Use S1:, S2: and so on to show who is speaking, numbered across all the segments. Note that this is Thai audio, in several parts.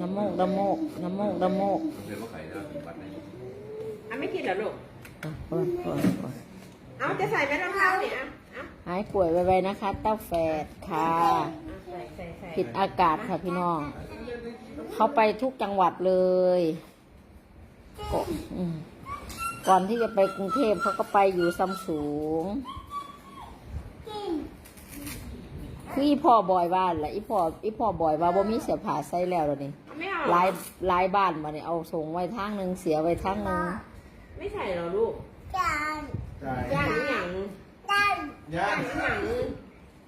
S1: น้ำมูกน้ำมูกน้ำมูกน้ำมูก
S2: เรียนว่าไข่ได้เป็นวัดใน
S3: อะไม่กินเหรอลูก
S1: อะเปิดเปิดเปิด
S3: เอาจะใส่ไหมรองเท้าเนี่ยอะอะ
S1: หายป่วยไวๆนะคะ เต้าแฝดค่ะ
S3: ใส่ใส่ใส่
S1: ผิดอากาศค่ะพี่น้อง เขาไปทุกจังหวัดเลยก็อืมก่อนที่จะไปกรุงเทพเขาก็ไปอยู่ซัมสูง คืออีพ่อบอยบ้านแหละอีพ่ออีพ่อบอยว่าบ่มีเสียผ้าใส่แล้วเดี๋ยวนี้
S3: ไม่เอา
S1: หลายหลายบ้านมาเนี่ยเอาส่งไว้ทางหนึ่งเสียไว้ทางหนึ่ง
S3: ไม่ใส่เหรอลูก
S4: จาน
S2: ใช่
S3: ย่านนี่อย่าง
S4: จาน
S2: ย่า
S3: ย่าน
S2: น
S3: นี่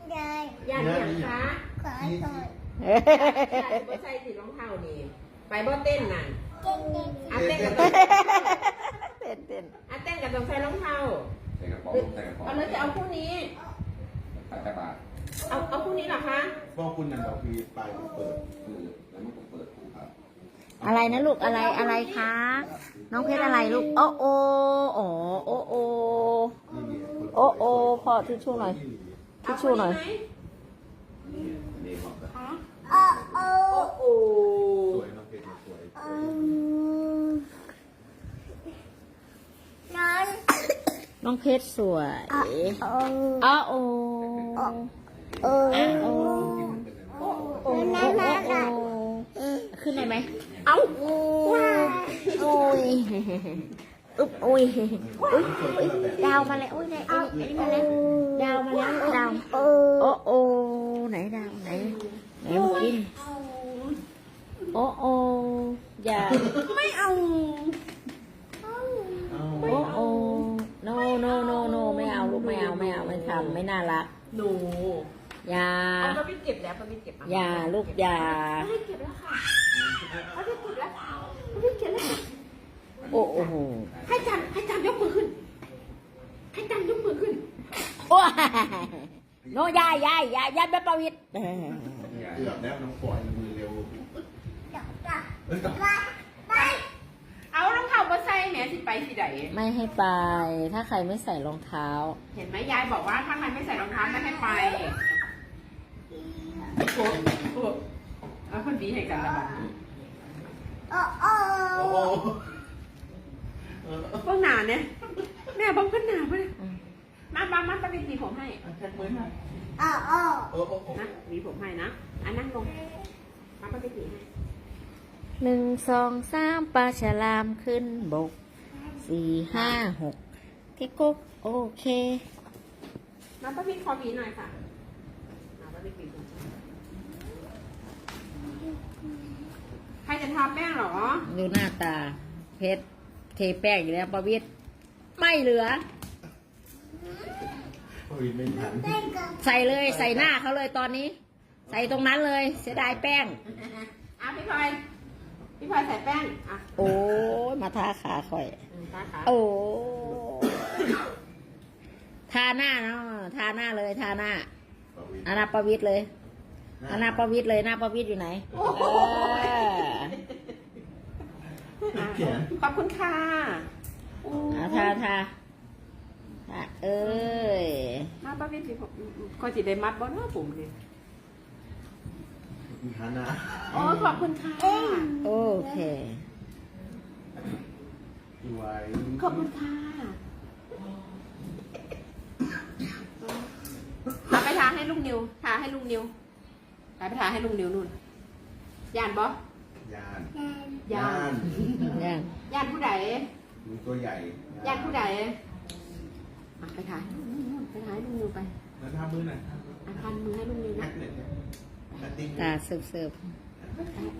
S3: อย่าง
S4: เลย
S3: ย่านนี่อย่างคะ
S4: ขอสอน
S3: ย่านบ่ใส่ติดรองเท้านี่ไปบ่เต้นนั่น
S4: เก่งเก่ง
S3: อะเต้นกับต้อง
S1: เต้นเต้น
S3: อะเต้นกับต้องใส่รองเท้า
S2: ใส่กระเป๋าใส่กระเป๋า
S3: เอาเลยจะเอาคู่นี้
S2: ใส่กระบาด
S3: เอาเอาคู่นี้เหรอคะ
S5: พ่อคุณนันเราคือไปเปิด
S2: คือแล้วมันก็เปิดถูกครับ
S1: อะไรนะลูกอะไรอะไรคะ น้องเพชรอะไรลูกโอโออ๋อโอโอ
S5: นี่นี่คน
S1: โอโอพอทิชชู่หน่อยทิชชู่หน่อย
S3: เาคู่ไหม
S2: นี่นี่บอกกัน
S4: โอ้โอ้
S3: โอ้โห
S5: สวยน้องเพชรสวย
S4: อืมนอน
S1: น้องเพชรสวย
S4: โอ้
S1: อ้อโอ
S4: โอ้
S1: อ้าโอ
S3: โอ้โห
S1: โอโอขึ้นได้ไหม
S3: เอา
S1: ว้าโอ้ยอุ๊บโอ้ยอุ๊ยอุ๊ยดาวมาแล้วโอ้ยไหนไอ้นี่มาแล้วดาวมาแล้วดาว
S4: โอ้
S1: โอโอไหนดาวไหนไหนมากินโอโออย่า
S3: ไม่เอา
S1: โอโอ no no no no ไม่เอาลูกไม่เอาไม่เอาไม่ทำไม่น่ารัก
S3: หนู
S1: อย่า
S3: เอาไปเก็บแล้วไปเก็บ
S1: อย่าลูกอย่า
S3: ไปเก็บแล้วค่ะเอาไปเก็บแล้วไปเก็บแล้ว
S1: โอ้โอ้โห
S3: ให้จันให้จันยกมือขึ้นให้จันยกมือขึ้น
S1: โอ้ยโนยายยายยายยายแบบประวิตร
S5: เกือบแล้วน้องปล่อยมือเร็ว
S4: จับจับ
S5: เอ้ยต้อง
S4: ไปไป
S3: เอารองเท้ามาใส่แหมสิไปสิใด
S1: ไม่ให้ไป ถ้าใครไม่ใส่รองเท้า
S3: เห็นไหมยายบอกว่าถ้าใครไม่ใส่รองเท้าไม่ให้ไป โอ้โหเอาคนดีให้กันละบัดนี้
S4: โอ้โอ้
S5: โอ้โห
S3: เบื้องหน้าเนี่ยแม่เบื้องขึ้นหน้าไปเลยมามามาไปหวีผมให้เอาแค่มือให้
S4: โอ้โอ้
S5: โอ้โห
S3: นะหวีผมให้นะอันนั่งลงมาไปหวีให้
S1: หนึ่งสองสามปลาฉลามขึ้นบกสี่ห้าหกกิ๊กกุ๊กโอเค
S3: มาป้าพี่ขอหวีหน่อยค่ะมาป้าพี่หวีผม ใครจะทาแป้งเหรอ
S1: ดูหน้าตา เพชรเทแป้งอยู่แล้วประวิตรไม่เหลือ
S5: โอ้ยไม่ทัน
S4: เต้นกับ
S1: ใส่เลยใส่หน้าเขาเลยตอนนี้ ใส่ตรงนั้นเลยเสียดายแป้ง
S3: อะพี่พลอยพี่พลอยใส่แป้ง อะ
S1: โอ้ยมาทาขาข่อย
S3: อืมตาขา
S1: โอ้ทาหน้าเนาะทาหน้าเลยทาหน้าอานาประวิตรเลย อานาประวิตรเลยหน้าประวิตรอยู่ไหนเออ
S3: อะขอบคุณค่ะโอ้
S1: เอาทาทาทาเอ้ย
S3: มาป้าพี่หวีผมอืมอืมก็จะได้มัดบอลว่าผมเนี่ย
S5: มีฮานา
S3: โอ้ขอบคุณค่ะ
S1: โอเค
S5: สวย
S3: ขอบคุณค่ะเอาไปทาให้ลุงนิวทาให้ลุงนิว ไปไปทาให้ลุงนิวนู่นย่านบอยา
S5: น
S3: ย่าน
S1: ยัง
S3: ย่านผู้ใด
S5: ดูตัวใหญ่
S3: ย่านผู้ใดอะไปถ่ายนู่นๆไปถ่ายลุงนิวไป
S5: แล้วท่ามือหน่อย
S3: อาคันมือให้ลุงนิว
S5: นั
S3: นะ
S5: กเด็ดนักติ๊ก
S1: ตาเสิร์ฟเสิร์ฟ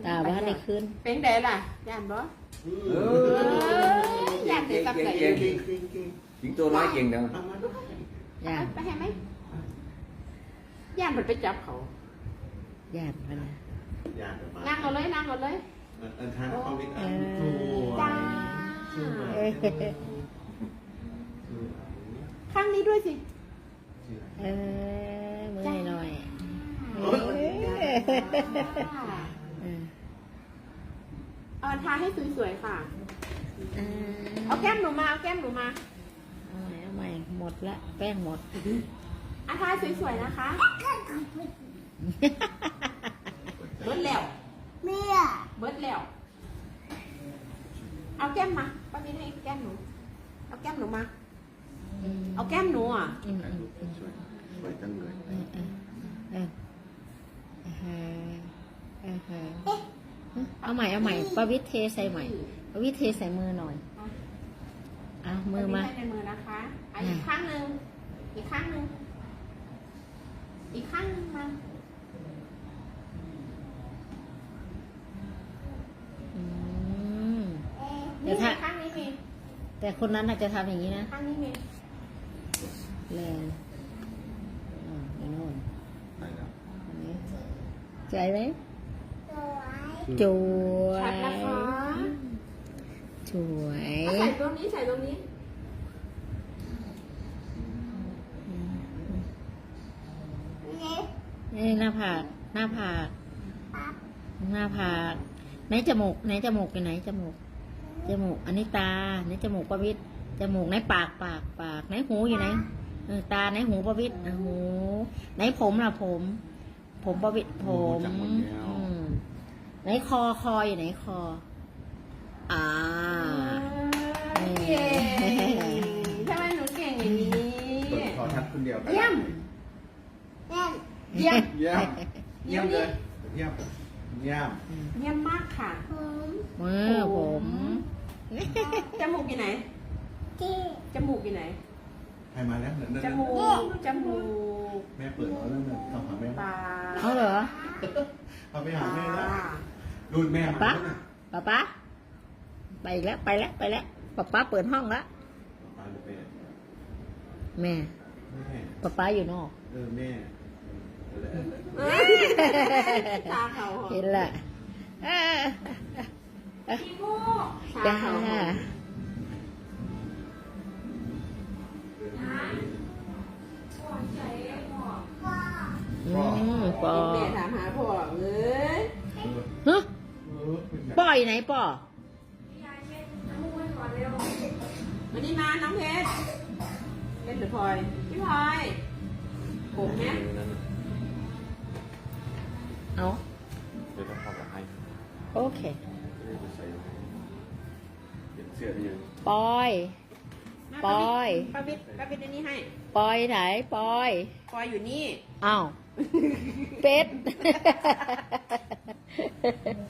S1: ตาบ้านในคืน
S3: เป็นไดล่ะย่านบอ
S2: เอ
S3: ย่านเด็กกับไหน
S2: เก่ง
S5: เก่งเก่งเก่ง
S2: สิงโตน้อยเก่งเด้อ
S5: เอามาดู
S1: ย่าน
S3: ไปให้ไหมย่านมันไปจับเขา
S1: ย่านมันนะ
S5: ยานมา
S3: นั่งเอาเลยนั่งเอาเลย
S5: อันทานเขาวิทย์อันสวย
S3: จ้า
S5: สวย
S1: เอ้ย
S3: ข้างนี้ด้วยสิ
S1: เออมือหน่อยเออเออ
S3: เอาทาให้สวยๆค่ะ
S1: เออ
S3: เอาแก้มหนูมาเอาแก้มหนูมา
S1: เอาใหม่เอาใหม่หมดละแป้งหมด
S3: อาทาสวยๆนะคะ
S5: ใจ
S3: เบิดแล้ว
S4: เมีย
S3: เบิดแล้ว เอา แก้มมาป้ามินให้แก้มหนู เอาแก้มหนูมา เอาแก้มหนูอะ
S1: อืม
S5: ถ่าย
S1: อื
S5: รู
S1: ม
S5: ปสวยสวยจังเลย
S1: อืมอืมอืมอืมอืมอืมเอาใหม่เอาใหม่ประวิทย์เทใส่ใหม่ประวิทย์เทใส่มือหน่อยอะมือมา
S3: ในมือนะคะอะอีกข้างหนึ่งอีกข้างหนึ่งอีกข้างหนึ่งมา
S1: อืม เดี๋
S3: นี่
S1: ยวถ้า
S3: ข้างนี้มี
S1: แต่คนนั้นน่าจะทำอย่างนี้นะ
S3: ข้างนี้มี
S1: แรงอ่าไปโน่น
S5: ไปแล้ว
S1: อันนี้ใจไหม
S4: สวย
S1: จว
S3: ชัด
S1: ย
S3: นะคะ
S1: สวย
S3: เอาใส่ตรงนี้ใส่ตรงนี้
S4: นี่
S1: นี่หน้าผากหน้าผาก
S4: ปั๊บ
S1: หน้าผากไหนจมูกไหนจมูกอยู่ไหนจมูก จมูกอันนี้ตาไหนจมูกประวิตรจมูกไหนปากปากปากไหนหูอยู่ไหนเออตาไหนหูประวิตรอะหูไหนผมล่ะผม ผมประวิตรผมอืมไหนคอคออยู่ไหนคอ อ่า
S3: เก่งทำไมหนูเก่งอย่างนี้
S5: เปิดขอทัดคนเดียว
S3: เยี่ยม
S4: เล่น
S3: เยี่ยม
S5: เยี่ยม เยี่ยมเลย เยี่ยม เยี่ยม
S3: เยี่ยมมากค่ะ
S4: ผม
S1: มือผม
S3: จมูกอยู่ไหน
S4: ที่
S3: จมูกอยู่ไหน
S5: ใครมาแล้วนั่นนั่น
S3: จมูก จมูก
S5: แม่เปิดแล้วนั่นน่ะทำหาแม่
S3: ปาก
S1: เขาเหรอ
S5: เอาไปหาแม่แล้ว
S3: ปาก
S5: รุ่นแม่มา
S1: ป๊า
S5: แล้วนะ
S1: ป๊าป๊าไปอีกแล้วไปแล้วไปแล้วป๊าป๊าเปิดห้องแล้ว
S5: ป๊าหรือแม่
S1: แม่
S5: แม่
S1: ป๊าป๊าอยู่นอก
S5: เออแม่
S3: ตาเขาหอ
S1: เห็นละ
S3: พี่มูก
S1: จ้า
S3: ตาเขาหอ
S4: พ่อ
S1: ปอ
S3: แม่ถามหาพ่อเอ้ย
S1: ฮะ
S5: ป็นไง
S1: ปออยู่ไหนปอ
S3: วันนี้มาน้องเพชรเล่นหรือพลอยพี่พลอยผมเนี่ย
S1: เอา
S5: เดี๋ยวต้องเข้ากับให้
S1: โอเค
S5: เดี๋ยวจะใส่เปลี่ยนเสื้อได้ยัง
S1: ปอย ปอย
S3: ป้าบิดป้าบิดอันนี้ให้
S1: ปอยไหน ปอย
S3: ปอยอยู่นี่
S1: อ้าวเป็ด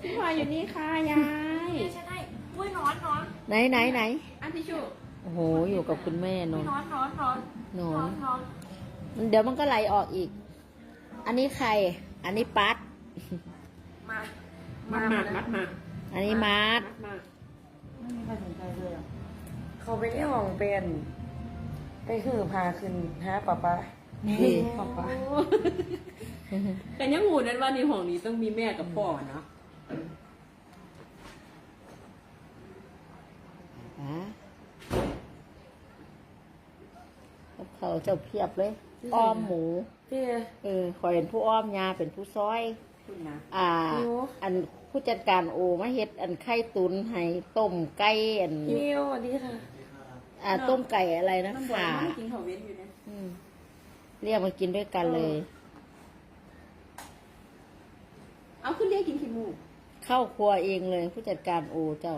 S3: พี่พลอยอยู่นี่ค่ะยาย
S6: ใช่ได้อุ้ยร้อนร้อน
S1: ไหนไหนไหน
S3: อันทิชชู
S1: โอ้โห อยู่กับคุณแม่น
S6: อุ้ย
S1: น
S6: ร้อนร้อนร้อน
S1: น
S6: ร้อนนร้อน
S1: เดี๋ยวมันก็ไหลออกอีก อันนี้ใคร อันนี้ปัด
S6: มา
S3: มัดมามัดมา
S1: อันนี้มาร์ท
S3: มัด มา
S6: ไม่มีใครสนใจเลยอะเขาไปที่ห้องเป็น ไปคือพาขึ้นฮะป๊าป๊า
S1: นี่
S6: ป๊าป๊า
S3: แต่ยังหูนั้นว่าในห้องนี้ต้องมีแม่กับพ่อเนาะ
S1: ฮะกับเขาวเจ้าเพียบเลย อ้อมหมู
S6: พี่
S1: เออคอยเป็นผู้อ้อมยาเป็นผู้ซอย
S3: คุณนะ
S1: อ่า
S6: หิว
S1: อัน ผู้จัดการโอมาเฮ็ดอันไข่ตุนให้ต้มไก่อัน
S6: พี่มิวสวัสดีค่ะ
S1: อ่าต้มไก่อะไรนะ
S3: น้ำบ่อย
S1: ค่ะ
S3: มากกินข้าวเว้นอยู่นะ
S1: อืมเรียกมากินด้วยกันเลย
S3: เอาขึ้นเรียกกินขี้มูก
S1: เข้าครัวเองเลยผู้จัดการโอเจ้า